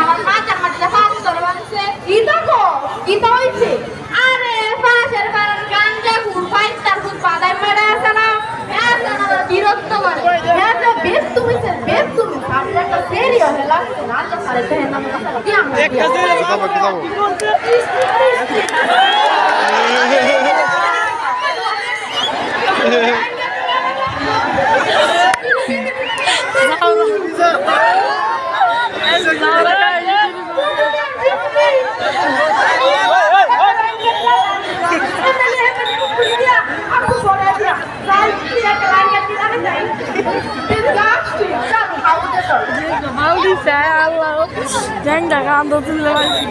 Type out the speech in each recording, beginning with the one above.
আমার মাথার মাটিতে পাথর বানছে কি দেখো কি তো হইছে আরে পাশের বাড়ির গাঞ্জা ঘুর ফাইটার ঘুর বাদাই মেরে আছে না বিরক্ত করে বেশ তুমি বেশ তুমি সামনে একটা সেরি হয়ে লাগছে না তো সারে দেন না কি আমরা Mauli zei hallo. Denk daaraan dat een is.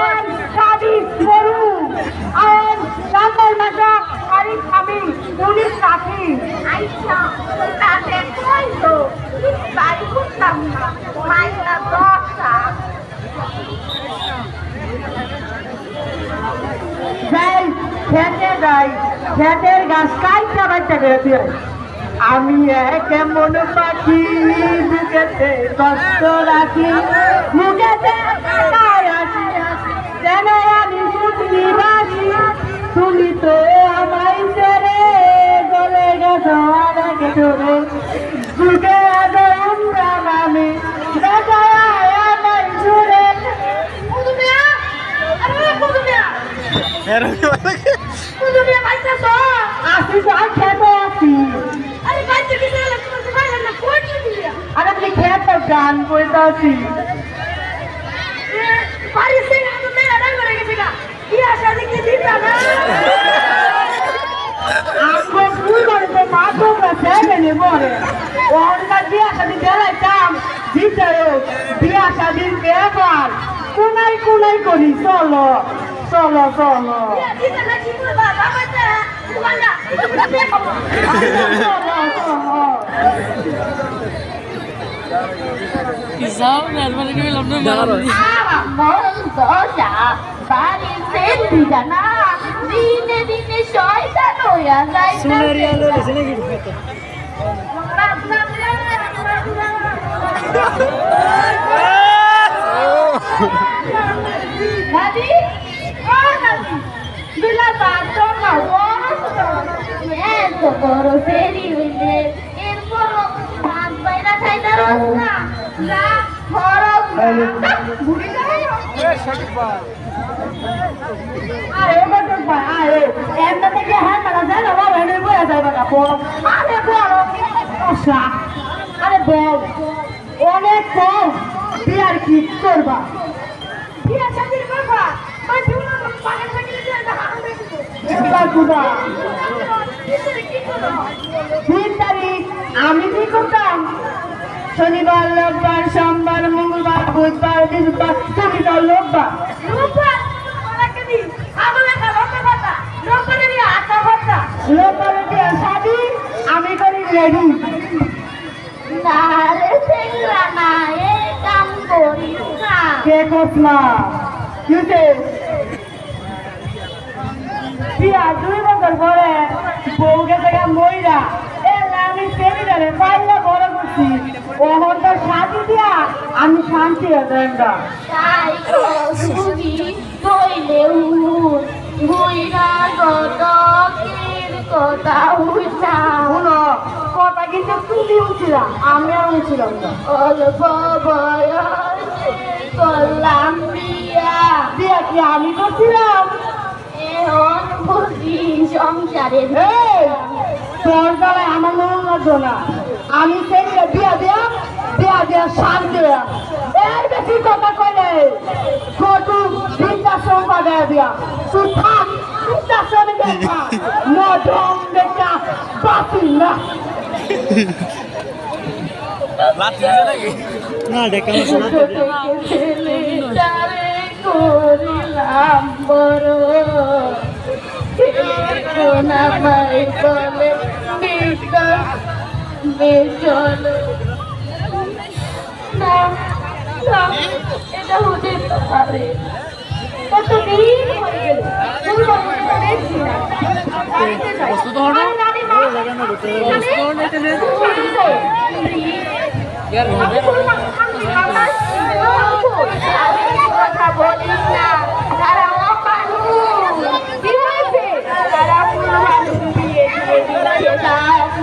আরে আমি পুলিশ রাখি। আচ্ছা তাতে কই তো? বাড়ি করতাম না মাইনা দশটা। যাই খেতে যাই। খেতের গাছ কাইটা বাইটা বেরোতে আমি এক এমন পাখি বুকেতে কষ্ট রাখি। মুখেতে যেন আমি বাসি তুমি তো আমায় ছেড়ে গলে গেছো আগে ধরে বুকে উমরান আমি দেখায় আমায় জুড়ে কুদুমিয়া আরে কুদুমিয়া এরকম কুদুমিয়া পাইতেছ আসি তো আর খেতে আসি আরে বাইতে কি দিলে তুমি ভালো না কোটি দিয়া আরে তুমি খেতে গান কইতাছি পারিস না তুমি আড়া করে গেছি গা কি আশা দেখি দিতা না আপনি ভুল করতে মা তোমরা সেভেনে পড়ে ওরা বিয়া শাদি বেলাইতাম দিতে বিয়া শাদির ব্যাপার। কোনাই কোনাই করি, চলো। চলো চলো Pisau, dan mana kau lampu marah. দিনে দিনে শয়তান হইয়া যায় Sunaria lo di sini gitu kata. Eto boro seri হইলে এরপর ভাত বাইরা খাইতে না না খরচ ভুলে যাই আরে বাবা ভাই আরে এমন থেকে মারা যায় না বাবা এনে বয়া যায় বাবা বল আরে বল আশা আরে বল অনেক কম বিয়ার কি করবা বিয়া শাদির বাবা মাঝে উনা পাগল থেকে দিয়ে না এবার কুদা তিন তারিখ আমি কি করতাম শনিবার রোববার সোমবার মঙ্গলবার বুধবার বৃহস্পতিবার লোকবার লোকবার লোকবারে দিয়ে আমি করি রেডি। কে কসমা কিউতে বিয়া দুই বছর পরে বউ গেছে গা মইরা। এ আমি সেমিনারে পাইলে বড় করছি। ওহন তো শান্তি দিয়া। আমি শান্তি হতাম তাই কইলে কথা উঠা। শুনো কথা কিন্তু তুমি উঠছিলাম আমি আর উঠছিলাম না। অল্প বয়সে করলাম বিয়া। বিয়া কি আমি করছিলাম? এখন বুঝি সংসারে তোর বেলায় আমার মন লাগতো না। আমি সেমিনারে বিয়া দিয়া বিয়া দিয়া শান্তি হইয়া। এর বেশি কথা কইলে কটু বৃদ্ধাশ্রম পাবে দিয়া। তুই থাক বৃদ্ধাশ্রমে দেখা মধম দেখা বাতিল না। না করিলাম বড়। না মাই বলে বিটা বেচল না না এটা হতে পারে কতদিন হয়ে গেল কথা বলিস না তারা অমানুষ কি হয়েছে তারা পুরো মানুষ বিয়ে দিয়ে দিচ্ছে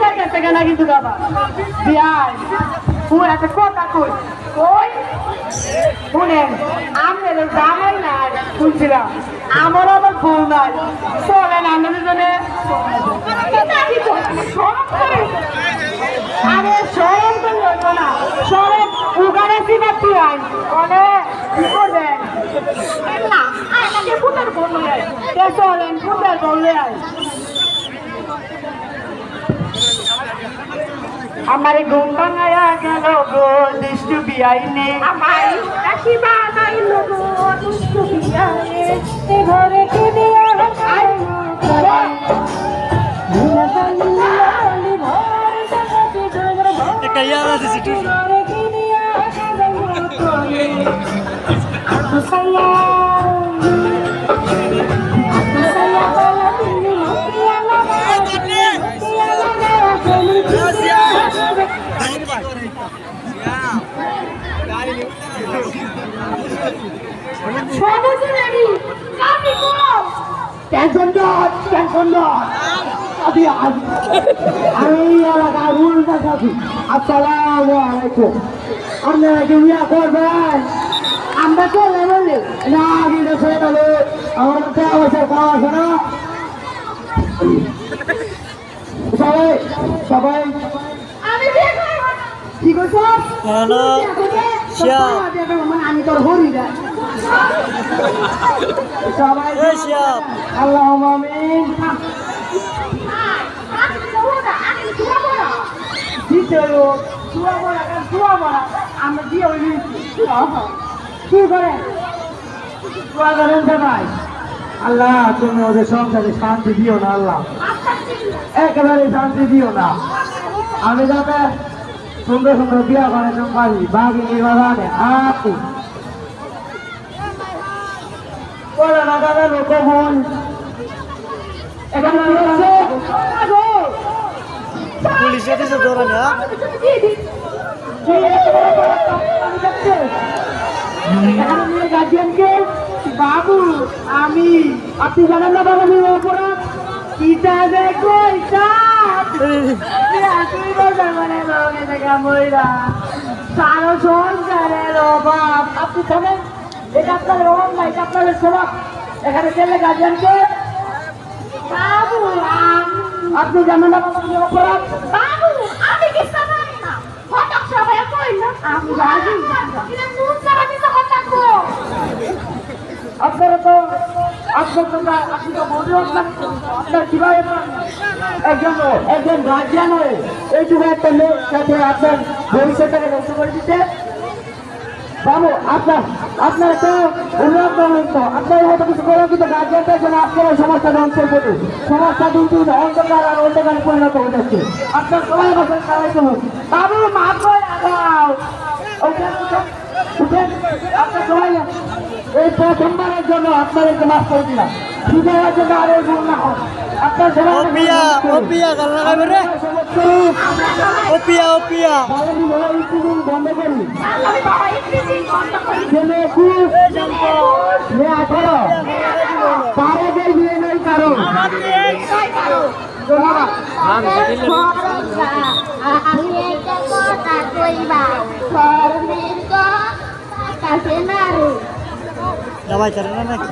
জায়গা থেকে না কিন্তু বাবা? বিয়ার ও একটা কথা কই? কই? শুনেন আমাদের জামাই নাই শুনছিলাম আমার আবার বউ নাই। চলেন আমরা দুজনে আরে সরম তো হইতো না। সরম উগানে সিবা তুই আইন অনে কি করবেন? না আমাকে পুতার বললে চলেন পুতার বললে আই আমার ঘুম ভাঙায়া গেল গো দৃষ্টি বিয়াইনে। আমার কাশি বানাইল গো দুষ্টু বিয়াইনে। এ ঘরে কে দিয়া একটা আছে সিটু টেনশন নট টেনশন নট আমি আমি এই এলাকার রুলটা থাকি আসসালামু আলাইকুম। আপনারা কি বিয়া করবেন? আমরা চলে বলি না কিন্তু ছেড়ে গেল আমার তো অবসর খাওয়া আছে না। সবাই সবাই। কি করছ। আমি তোর হরি রে। সবাই এই শিয়াব। আল্লাহ যাব যাব আমরা দিয়ে ওই কি করে? দোয়া করেন সবাই তুমি ওদের সংসারে শান্তি দিও না আল্লাহ। একেবারে শান্তি দিও না। আমি যাতে সুন্দর সুন্দর বিয়া করে পারি বাঘি নির্বাচনে আপনি না দাদা লোক বোন এখানে বাবু আমি, আপনি জানেন না, বাবা অপরাধ? ইটা দেখো, ইটা। সারো সংসারের অভাব আপনি জানেন এটা আপনার অভাব না এটা আপনাদের স্বভাব এখানে গেলে গার্জিয়ানকে আপনি জানেন আমি অপরাধ আমি জানি না। হঠাৎ সবাই কইল, আমি জানি এটা নুন ছাড়া কিছু হঠাৎ গো। আপনারা তো আপনার আপনি তো পারেন আপনার কীভাবে একজন একজন গার্জিয়ান হয়ে এইটুকু একটা লোক সাথে আপনার ভবিষ্যৎটাকে নষ্ট করে দিতে। বাবু, আপনার আপনার তো উন্নয়ন তো। আপনার মতো কিছু করে কিন্তু গার্জিয়ানটার জন্য সমস্যা ধ্বংসের প্রতি সমস্যা দিন দিন অন্ধকার আর অন্ধকারে পরিণত হয়ে যাচ্ছে। আপনার সবাই বাবু করে আপনার সবাই এই প্রথমবারের জন্য আপনাদেরকে মাফ করে দিলাম বিজয়ের জন্য আর এই ভুল না হয় আপনার আমি একটা কথা কইবা কাছে না রে দাবাই চারে না নাকি?